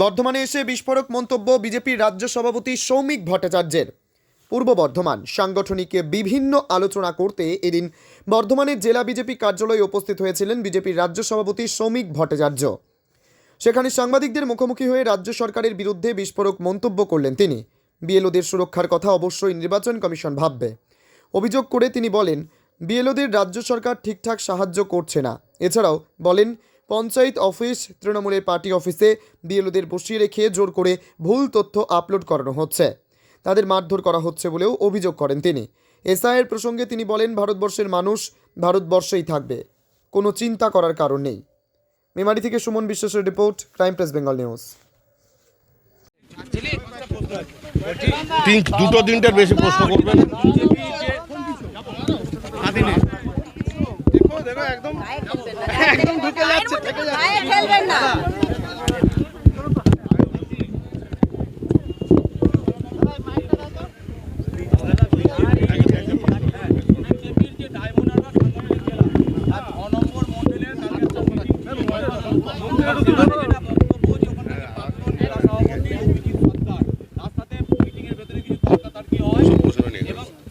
বর্ধমানে এসে বিস্ফোরক মন্তব্য বিজেপির রাজ্য সভাপতি সৌমিক ভট্টাচার্যের। পূর্ব বর্ধমান, সাংগঠনিক বিভিন্ন আলোচনা করতে এদিন বর্ধমানের জেলা বিজেপি কার্যালয়ে উপস্থিত হয়েছিলেন বিজেপির রাজ্য সভাপতি সৌমিক ভট্টাচার্য। সেখানে সাংবাদিকদের মুখোমুখি হয়ে রাজ্য সরকারের বিরুদ্ধে বিস্ফোরক মন্তব্য করলেন তিনি। বিএলওদের সুরক্ষার কথা অবশ্যই নির্বাচন কমিশন ভাববে। অভিযোগ করে তিনি বলেন, বিএলওদের রাজ্য সরকার ঠিকঠাক সাহায্য করছে না। এছাড়াও বলেন পঞ্চায়েত অফিস তৃণমূলের পার্টি অফিসে বিএলওদের বসিয়ে রেখে জোর করে ভুল তথ্য আপলোড করানো হচ্ছে। তাদের মারধর করা হচ্ছে বলেও অভিযোগ করেন তিনি। এসআইয়ের প্রসঙ্গে তিনি বলেন, ভারতবর্ষের মানুষ ভারতবর্ষেই থাকবে। কোনো চিন্তা করার কারণ নেই। মেমারি থেকে সুমন বিশ্বাসের report, crime press Bengal news. দুটো তিনটার বেশি প্রশ্ন করবেন। একদম ঢুকে যাচ্ছে থেকে যাচ্ছে। খেলবেন না।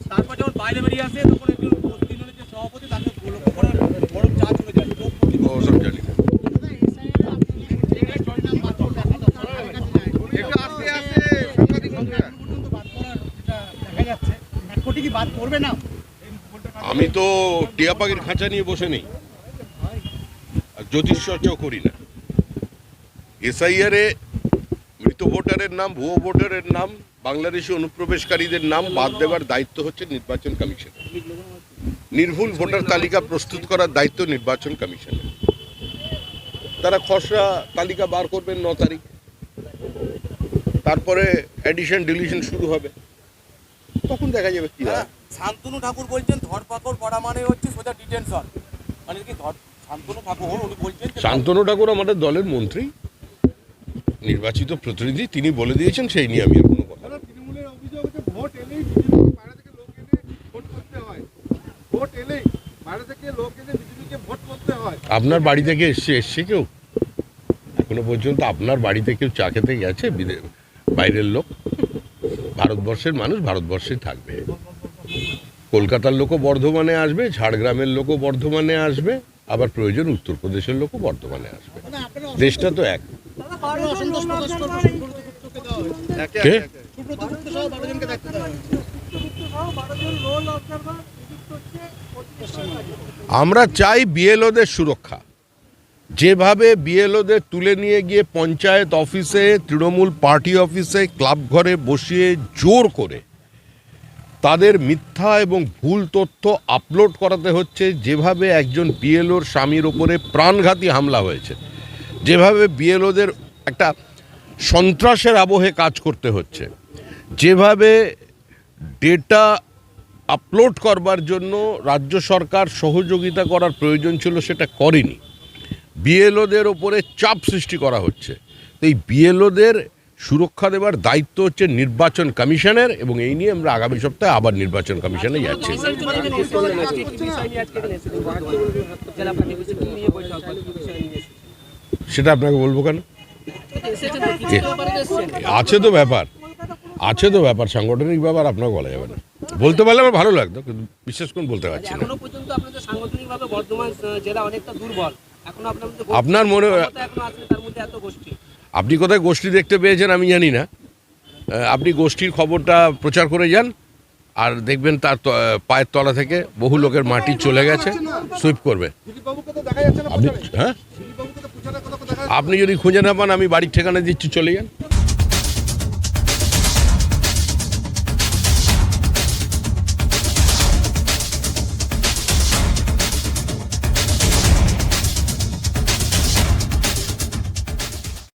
তারপর যখন বাইরে বেরিয়ে আসে তখন একজন তৃণমূলের যে সভাপতি তাকে লক্ষ্য করে বরফ চা চলে যায় লোক প্রতিরোধ ও সব জানি আমি তো টিয়া পাখির খাঁচা নিয়ে বসে নেই। জ্যোতিষ চর্চাও করি না। এসআইআর এ মৃত ভোটারের নাম, ভুয়ো ভোটারের নাম, বাংলাদেশি অনুপ্রবেশকারীদের নাম বাদ দেওয়ার দায়িত্ব হচ্ছে নির্বাচন কমিশন। নির্ভুল ভোটার তালিকা প্রস্তুত করার দায়িত্ব নির্বাচন কমিশনের তারা খসড়া তালিকা বার করবেন ন তারিখ। তারপরে অ্যাডিশন ডিলিশন শুরু হবে। তখন দেখা যাবে কি হয়। শান্তনু ঠাকুর বলছেন ধরপাকড় করা মানে হচ্ছে সোজা ডিটেনশন মানে কি ধর শান্তনু ঠাকুর উনি বলছেন শান্তনু ঠাকুর আমাদের দলের মন্ত্রী। নির্বাচিত প্রতিনিধি তিনি বলে দিয়েছেন সেই নিয়ে আমি আর কোনো কথা না। তৃণমূলের অভিযোগ হচ্ছে ভোট এলেই বাইরে থেকে লোক এনে ভোট করতে হয়। ভোট এলেই বাইরে থেকে লোক এনে বিজেপিকে ভোট করতে হয়। আপনার বাড়ি থেকে এসছে এসছে কেউ? এখনও পর্যন্ত আপনার বাড়িতে কেউ চা খেতে গেছে? বাইরের লোক? ভারতবর্ষের মানুষ ভারতবর্ষেই থাকবে। কলকাতার লোকও বর্ধমানে আসবে, ঝাড়গ্রামের লোকও বর্ধমানে আসবে, আবার প্রয়োজন উত্তরপ্রদেশের লোকও বর্ধমানে আসবে। দেশটা তো এক। আমরা চাই বিএলওদের সুরক্ষা। যেভাবে বিএলওদের তুলে নিয়ে গিয়ে পঞ্চায়েত অফিসে, তৃণমূল পার্টি অফিসে, ক্লাব ঘরে বসিয়ে জোর করে তাদের মিথ্যা এবং ভুল তথ্য আপলোড করাতে হচ্ছে, যেভাবে একজন বিএলওর স্বামীর ওপরে প্রাণঘাতী হামলা হয়েছে, যেভাবে বিএলওদের একটা সন্ত্রাসের আবহে কাজ করতে হচ্ছে, যেভাবে ডেটা আপলোড করবার জন্য রাজ্য সরকার সহযোগিতা করার প্রয়োজন ছিল সেটা করেনি। বিএলওদের ওপরে চাপ সৃষ্টি করা হচ্ছে। তো এই বিএলওদের সুরক্ষা দেওয়ার দায়িত্ব হচ্ছে নির্বাচন কমিশনের এবং এই নিয়ে আমরা আগামী সপ্তাহে আবার নির্বাচন কমিশনে যাচ্ছি। সেটা আপনাকে বলব কেন? আছে তো ব্যাপার। আছে তো ব্যাপার, সাংগঠনিক ব্যাপার, আপনাকে বলা যাবে না। বলতে পারলে আমার ভালো লাগতো, কিন্তু বিশেষ করে বলতে পারছি না। পর্যন্ত আপনাদের সাংগঠনিকভাবে বর্ধমান জেলা অনেকটা দুর্বল। আপনার মনে- ক্ষমতা এখনও আছে তার মধ্যে এত গোষ্ঠী। আপনি কোথায় গোষ্ঠী দেখতে পেয়েছেন আমি জানি না। আপনি গোষ্ঠীর খবরটা প্রচার করে যান আর দেখবেন তার পায়ের তলা থেকে বহু লোকের মাটি চলে গেছে সুইপ করবে। দিলীপবাবুকে তো দেখা যাচ্ছে না আপনি হ্যাঁ? আপনি যদি খুঁজে না পান আমি বাড়ির ঠিকানা দিচ্ছি চলে যান।